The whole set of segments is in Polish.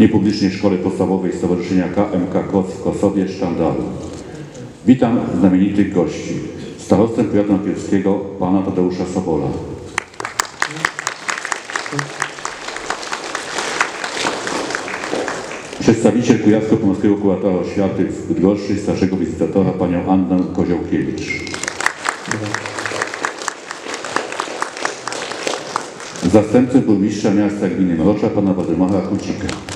Niepublicznej Szkole Podstawowej Stowarzyszenia KMK KOS w Kosowie Sztandaru. Witam znamienitych gości. Starostę powiatu napielskiego pana Tadeusza Sobola. Przedstawiciel Kujawsko-Pomorskiego Kuratora Oświaty w Bydgoszczy, starszego wizytatora panią Annę Koziołkiewicz. Zastępcę burmistrza miasta gminy Mrocza pana Waldemara Kucika.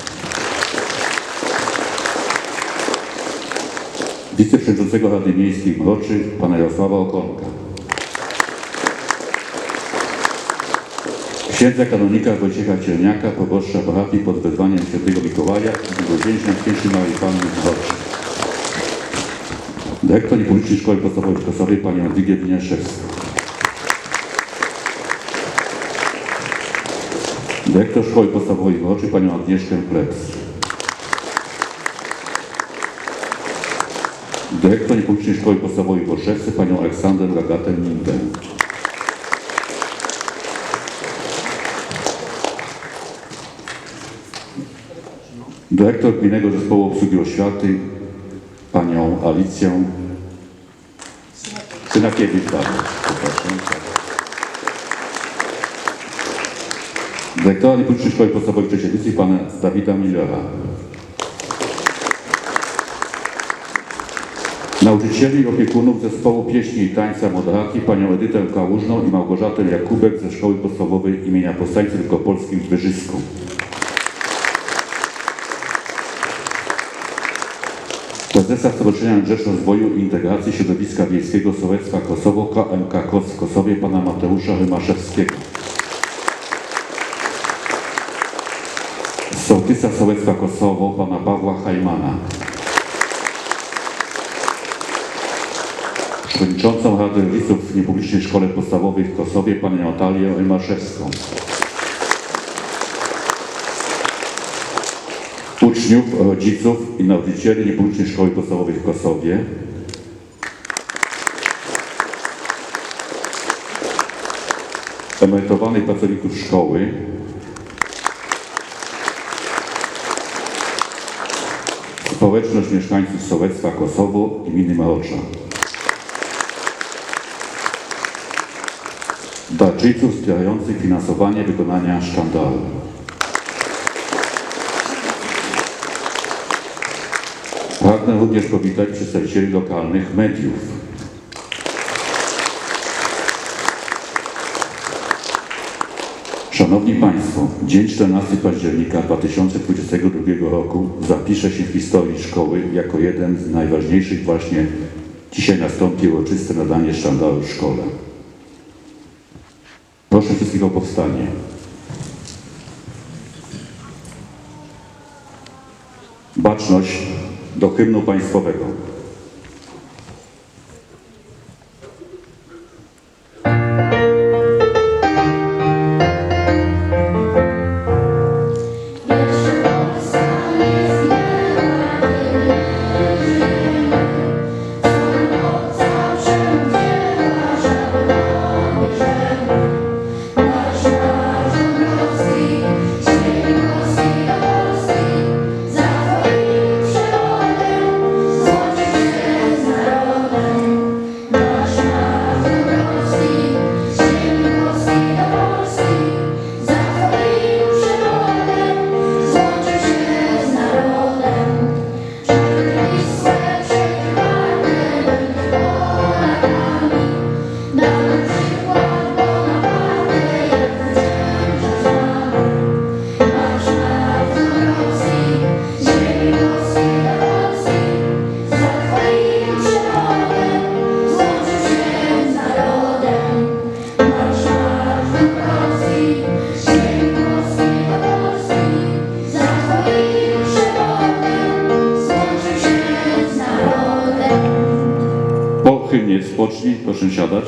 Wiceprzewodniczącego Rady Miejskiej Mroczy pana Jarosława Okonka. Księdza kanonika Wojciecha Cierniaka, proboszcza parafii pod wezwaniem świętego Mikołaja i Długodzięczna Księży Marii Panny Mroczy. Dyrektor Niepublicznej Szkoły Podstawowej w Kosowie panią Jadwigę Winiaszewską. Dyrektor Szkoły Podstawowej w Mroczy panią Agnieszkę Plebs. Dyrektor Niepublicznej Szkoły Podstawowej w Olszewce panią Aleksandrę Gagatę Mindę. Dyrektor Gminnego Zespołu Obsługi Oświaty panią Alicję Synakiewicz. przepraszam. Dyrektora Niepublicznej Szkoły Podstawowej w Czesielicy pana Dawida Millera. Nauczycieli i opiekunów Zespołu Pieśni i Tańca Modraki panią Edytę Kałużną i Małgorzatę Jakubek ze Szkoły Podstawowej imienia Powstańcy Wielkopolskim w Wyżysku. Prezesa Stowarzyszenia Rzecz Rozwoju i Integracji Środowiska Wiejskiego Sołectwa Kosowo KMK KOS w Kosowie pana Mateusza Rymaszewskiego. Sołtysa Sołectwa Kosowo pana Pawła Hajmana. Przewodniczącą Rady Rodziców w Niepublicznej Szkole Podstawowej w Kosowie panią Natalię Elmaszewską. Uczniów, rodziców i nauczycieli Niepublicznej Szkoły Podstawowej w Kosowie. Emerytowanych pracowników szkoły. Społeczność mieszkańców Sołectwa Kosowo i gminy Marocza. Darczyńców wspierających finansowanie wykonania sztandaru. Pragnę również powitać przedstawicieli lokalnych mediów. Szanowni Państwo, dzień 14 października 2022 roku zapisze się w historii szkoły jako jeden z najważniejszych właśnie dzisiaj nastąpi uroczyste nadanie sztandaru w szkole. Proszę wszystkich o powstanie. Baczność do hymnu państwowego. Proszę siadać.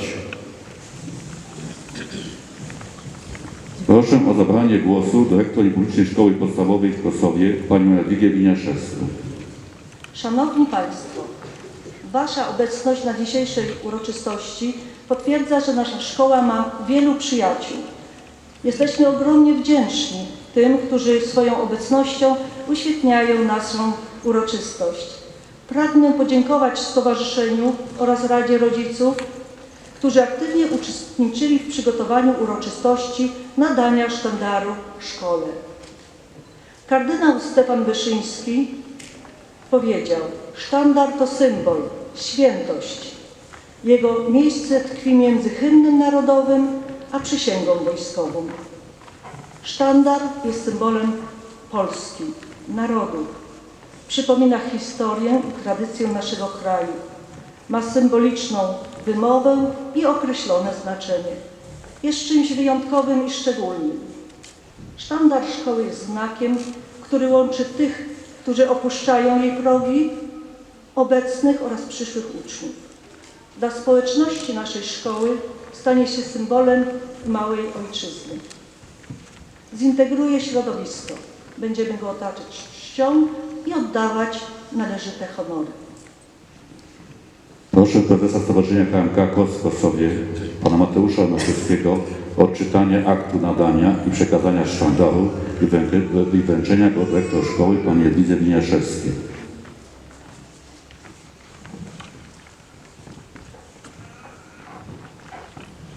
Proszę o zabranie głosu dyrektor Niepublicznej Szkoły Podstawowej w Kosowie panią Jadwigę Winiaszewską. Szanowni Państwo, Wasza obecność na dzisiejszej uroczystości potwierdza, że nasza szkoła ma wielu przyjaciół. Jesteśmy ogromnie wdzięczni tym, którzy swoją obecnością uświetniają naszą uroczystość. Pragnę podziękować Stowarzyszeniu oraz Radzie Rodziców, którzy aktywnie uczestniczyli w przygotowaniu uroczystości nadania sztandaru szkole. Kardynał Stefan Wyszyński powiedział: Sztandar to symbol, świętość. Jego miejsce tkwi między hymnem narodowym a przysięgą wojskową. Sztandar jest symbolem Polski, narodu. Przypomina historię i tradycję naszego kraju. Ma symboliczną wymowę i określone znaczenie. Jest czymś wyjątkowym i szczególnym. Sztandar szkoły jest znakiem, który łączy tych, którzy opuszczają jej progi, obecnych oraz przyszłych uczniów. Dla społeczności naszej szkoły stanie się symbolem małej ojczyzny. Zintegruje środowisko. Będziemy go otaczać czcią i oddawać należyte honory. Proszę prezesa Stowarzyszenia KMK KOS w Kosowie, pana Mateusza Noszewskiego o odczytanie aktu nadania i przekazania sztandaru i wręczenia go dyrektor szkoły pani Elwizy Winiaszewskiej.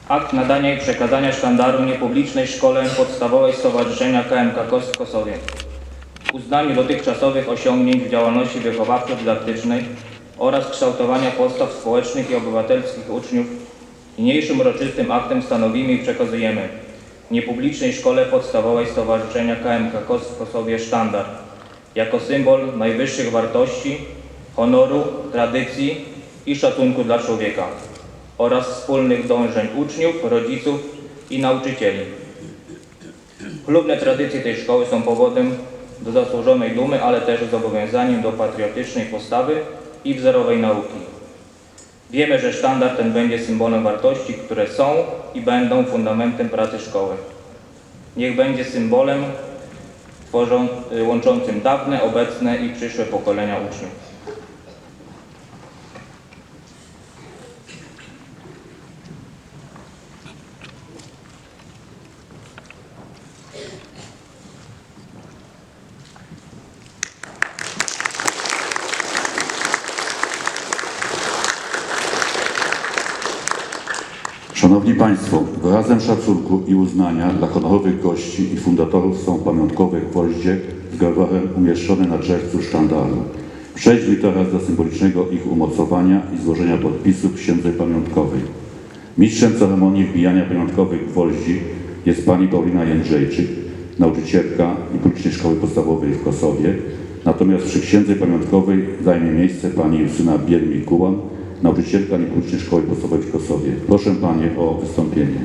Akt nadania i przekazania sztandaru niepublicznej szkole podstawowej Stowarzyszenia KMK KOS w Kosowie. Uznaniu dotychczasowych osiągnięć w działalności wychowawczo-dydaktycznej oraz kształtowania postaw społecznych i obywatelskich uczniów niniejszym uroczystym aktem stanowimy i przekazujemy niepublicznej szkole podstawowej Stowarzyszenia KMK KOS w Kosowie sztandar jako symbol najwyższych wartości, honoru, tradycji i szacunku dla człowieka oraz wspólnych dążeń uczniów, rodziców i nauczycieli. Chlubne tradycje tej szkoły są powodem do zasłużonej dumy, ale też zobowiązaniem do patriotycznej postawy i wzorowej nauki. Wiemy, że sztandar ten będzie symbolem wartości, które są i będą fundamentem pracy szkoły. Niech będzie symbolem y, łączącym dawne, obecne i przyszłe pokolenia uczniów. Szanowni Państwo, wyrazem szacunku i uznania dla honorowych gości i fundatorów są pamiątkowe gwoździe z garbarem umieszczone na czerwcu sztandaru. Przejdźmy teraz do symbolicznego ich umocowania i złożenia podpisu w księdze pamiątkowej. Mistrzem ceremonii wbijania pamiątkowych gwoździ jest pani Paulina Jędrzejczyk, nauczycielka i publicznej szkoły podstawowej w Kosowie. Natomiast przy księdze pamiątkowej zajmie miejsce pani Justyna Biel-Mikułan, nauczycielka niepublicznej szkoły podstawowej w Kosowie. Proszę Panie o wystąpienie.